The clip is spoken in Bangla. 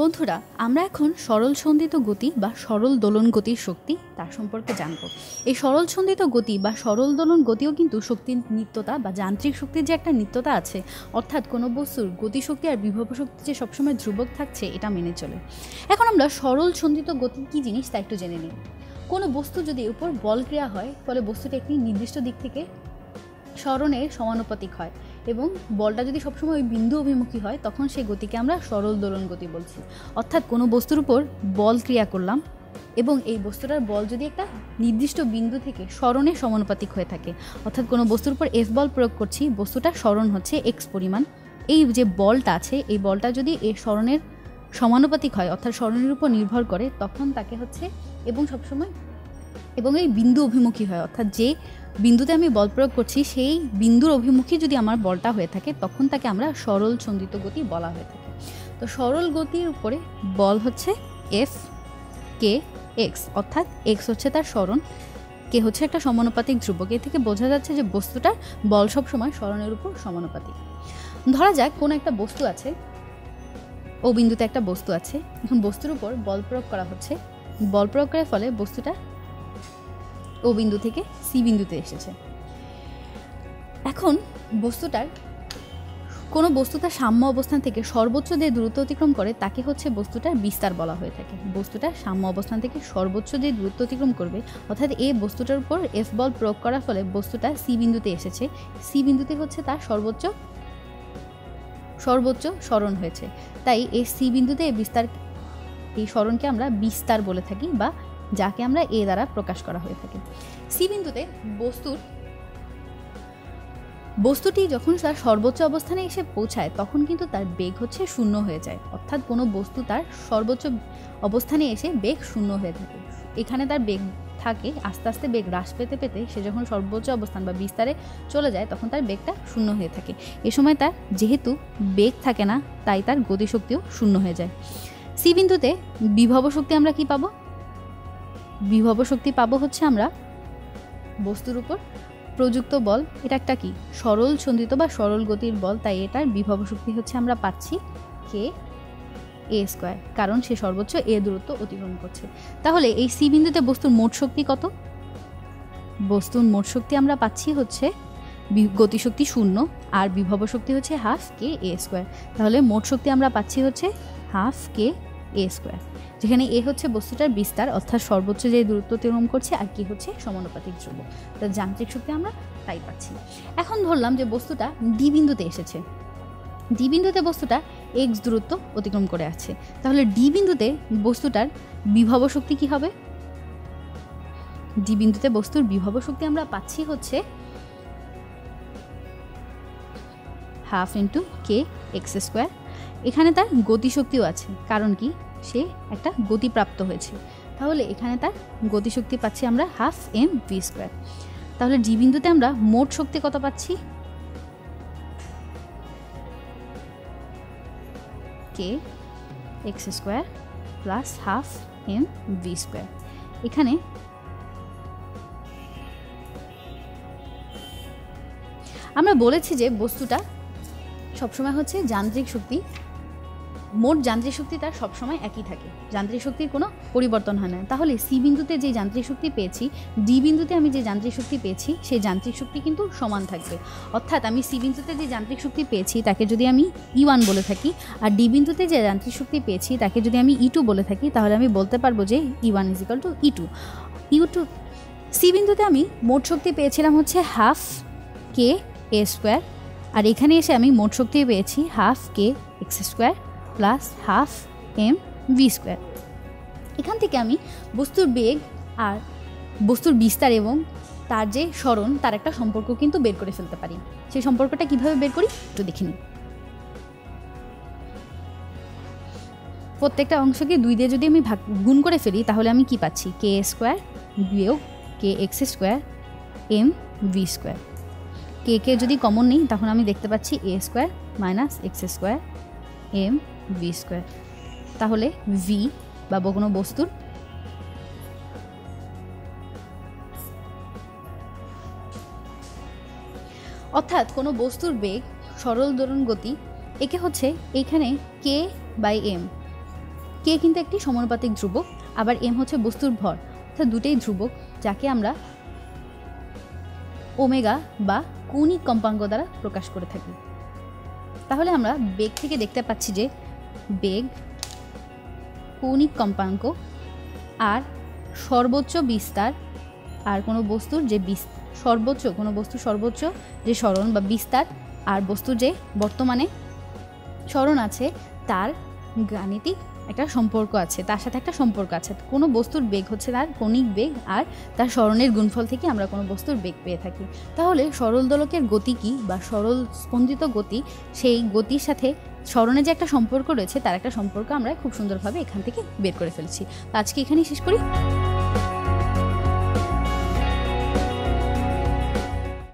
বন্ধুরা, আমরা এখন সরল সন্ধিত গতি বা সরল দোলন গতির শক্তি তার সম্পর্কে জানব। এই সরল সন্ধিত গতি বা সরল দোলন গতিও কিন্তু শক্তির নিত্যতা বা যান্ত্রিক শক্তির যে একটা নিত্যতা আছে, অর্থাৎ কোনো বস্তুর গতিশক্তি আর বিভব শক্তি যে সবসময় ধ্রুবক থাকছে, এটা মেনে চলে। এখন আমরা সরল সন্ধিত গতি কী জিনিস তা একটু জেনে নিই। কোনো বস্তু যদি উপর বল ক্রিয়া হয়, ফলে বস্তুটা একটি নির্দিষ্ট দিক থেকে স্মরণের সমানুপাতিক হয়। এবং বলটা যদি সবসময় ওই বিন্দু অভিমুখী হয়, তখন সেই গতিকে আমরা সরল দোলন গতি বলছি। অর্থাৎ কোনো বস্তুর উপর বল ক্রিয়া করলাম এবং এই বস্তুটার বল যদি একটা নির্দিষ্ট বিন্দু থেকে স্মরণে সমানুপাতিক হয়ে থাকে, অর্থাৎ কোনো বস্তুর উপর এফ বল প্রয়োগ করছি, বস্তুটা স্মরণ হচ্ছে এক্স পরিমাণ। এই যে বলটা আছে, এই বলটা যদি এই স্মরণের সমানুপাতিক হয়, অর্থাৎ স্মরণের উপর নির্ভর করে, তখন তাকে হচ্ছে এবং সবসময় এবং এই বিন্দু অভিমুখী হয়, অর্থাৎ যে বিন্দুতে আমি বল প্রয়োগ করছি, সেই বিন্দুর অভিমুখী যদি আমার বলটা হয়ে থাকে, তখন তাকে আমরা সরল ছন্দিত গতি বলা হয়ে থাকে। তো সরল গতির উপরে বল হচ্ছে এফ কে এক্স অর্থাৎ এক্স হচ্ছে তার স্মরণ। কে হচ্ছে একটা সমানুপাতিক ধ্রুবক। এ থেকে বোঝা যাচ্ছে যে বস্তুটার বল সব সময় স্মরণের উপর সমানুপাতিক। ধরা যাক কোনো একটা বস্তু আছে, ও বিন্দুতে একটা বস্তু আছে, এখন বস্তুর উপর বল প্রয়োগ করা হচ্ছে। বল প্রয়োগ করার ফলে বস্তুটা ও বিন্দু থেকে সি বিন্দুতে এসেছে। এখন বস্তুটার কোনো বস্তু তার সাম্য অবস্থান থেকে সর্বোচ্চ যে দূরত্ব অতিক্রম করে, তাকে হচ্ছে বস্তুটার বিস্তার বলা হয়ে থাকে। বস্তুটা সাম্য অবস্থান থেকে সর্বোচ্চ যে দূরত্ব অতিক্রম করবে, অর্থাৎ এই বস্তুটার উপর এফ বল প্রয়োগ করার ফলে বস্তুটা সি বিন্দুতে এসেছে। সি বিন্দুতে হচ্ছে তার সর্বোচ্চ সর্বোচ্চ স্মরণ হয়েছে। তাই এই সি বিন্দুতে এই বিস্তার, এই স্মরণকে আমরা বিস্তার বলে থাকি বা যাকে আমরা এ দ্বারা প্রকাশ করা হয়ে থাকে। সি বিন্দুতে বস্তুর, বস্তুটি যখন তার সর্বোচ্চ অবস্থানে এসে পৌঁছায়, তখন কিন্তু তার বেগ হচ্ছে শূন্য হয়ে যায়। অর্থাৎ কোনো বস্তু তার সর্বোচ্চ অবস্থানে এসে বেগ শূন্য হয়ে থাকে। এখানে তার বেগ থাকে, আস্তে আস্তে বেগ হ্রাস পেতে পেতে সে যখন সর্বোচ্চ অবস্থান বা বিস্তারে চলে যায়, তখন তার বেগটা শূন্য হয়ে থাকে। এ সময় তার যেহেতু বেগ থাকে না, তাই তার গতিশক্তিও শূন্য হয়ে যায়। সি বিন্দুতে বিভব শক্তি আমরা কি পাবো? বিভব শক্তি পাবো হচ্ছে আমরা? বস্তুর উপর প্রযুক্ত বল, এটা একটা কি? সরল ছন্দিত বা সরল গতির বল, তাই এটার বিভব শক্তি হচ্ছে আমরা পাচ্ছি কে এ স্কোয়ার কারণ সে সর্বোচ্চ এ দূরত্ব অতিক্রম করছে। তাহলে এই সি বিন্দুতে বস্তুর মোট শক্তি কত? বস্তুর মোট শক্তি আমরা পাচ্ছি হচ্ছে গতিশক্তি শূন্য, আর বিভব শক্তি হচ্ছে হাফ কে এ স্কোয়ার তাহলে মোট শক্তি আমরা পাচ্ছি হচ্ছে হাফ কে এ স্কোয়ার যেখানে এ হচ্ছে বস্তুটার বিস্তার, অর্থাৎ সর্বোচ্চ যে দূরত্ব অতিক্রম করছে, আর কি হচ্ছে সমানুপাতিক ধ্রুব। তার যান্ত্রিক শক্তি আমরা তাই পাচ্ছি। এখন ধরলাম যে বস্তুটা ডি বিন্দুতে এসেছে। ডি বিন্দুতে বস্তুটা এক্স দূরত্ব অতিক্রম করে আছে। তাহলে ডি বিন্দুতে বস্তুটার বিভব শক্তি কি হবে? ডি বিন্দুতে বস্তুর বিভব শক্তি আমরা পাচ্ছি হচ্ছে half into K X square এখানে তার গতিশক্তিও আছে। কারণ কি? সে একটা গতিপ্রাপ্ত হয়েছে। তাহলে এখানে তার গতিশক্তি পাচ্ছি আমরা হাফ এম ভি স্কোয়ার। তাহলে জি বিন্দুতে আমরা মোট শক্তি কত পাচ্ছি? K X square plus half M V square. এখানে আমরা বলেছি যে বস্তুটা সবসময় হচ্ছে যান্ত্রিক শক্তি মোট যান্ত্রিক শক্তি তার সবসময় একই থাকে। যান্ত্রিক শক্তির কোনো পরিবর্তন হয় না। তাহলে সি বিন্দুতে যে যান্ত্রিক শক্তি পেয়েছি ডি বিন্দুতে আমি যে যান্ত্রিক শক্তি পেয়েছি, সেই যান্ত্রিক শক্তি কিন্তু সমান থাকবে। অর্থাৎ আমি সি বিন্দুতে যে যান্ত্রিক শক্তি পেয়েছি, তাকে যদি আমি ই ওয়ান বলে থাকি, আর ডি বিন্দুতে যে যান্ত্রিক শক্তি পেয়েছি, তাকে যদি আমি ই টু বলে থাকি, তাহলে আমি বলতে পারব যে E one equal to E two U two C বিন্দুতে আমি মোট শক্তি পেয়েছিলাম হচ্ছে হাফ কে এ স্কোয়ার আর এখানে এসে আমি মোট শক্তি পেয়েছি half K X square plus half M V square এখান থেকে আমি বস্তুর বেগ আর বস্তুর বিস্তার এবং তার যে স্মরণ, তার একটা সম্পর্ক কিন্তু বের করে ফেলতে পারি। সেই সম্পর্কটা কীভাবে বের করি? একটু দেখে নিই। প্রত্যেকটা অংশকে দুই দিয়ে যদি আমি ভাগ, গুণ করে ফেলি, তাহলে আমি কি পাচ্ছি? কে স্কোয়ার বিয়োগ K X square M V square K K যদি কমন নেই, তখন আমি দেখতে পাচ্ছি A square minus X square M V square তাহলে ভি বা কোনো বস্তুর অর্থাৎ কোনো বস্তুর বেগ সরল দরুন গতি একে হচ্ছে এখানে কে বাই এম কে কিন্তু একটি সমানুপাতিক ধ্রুবক, আবার এম হচ্ছে বস্তুর ভর। অর্থাৎ দুটোই ধ্রুবক যাকে আমরা ওমেগা বা কৌণিক কম্পাঙ্ক দ্বারা প্রকাশ করে থাকি। তাহলে আমরা বেগ থেকে দেখতে পাচ্ছি যে বেগ, কৌণিক কম্পাঙ্ক আর সর্বোচ্চ বিস্তার আর কোনো বস্তুর যে সর্বোচ্চ, কোনো বস্তুর সর্বোচ্চ যে স্মরণ বা বিস্তার আর বস্তুর যে বর্তমানে স্মরণ আছে, তার গাণিতিক একটা সম্পর্ক আছে, তার সাথে একটা সম্পর্ক আছে। কোনো বস্তুর বেগ হচ্ছে তার কণিক বেগ আর তার স্মরণের গুণফল থেকে আমরা কোনো বস্তুর বেগ পেয়ে থাকি। তাহলে সরল দোলকের গতি কী বা সরল স্পন্দিত গতি সেই গতির সাথে স্মরণের যে একটা সম্পর্ক রয়েছে, তার একটা সম্পর্ক আমরা খুব সুন্দরভাবে এখান থেকে বের করে ফেলছি। তো আজকে এখানেই শেষ করি।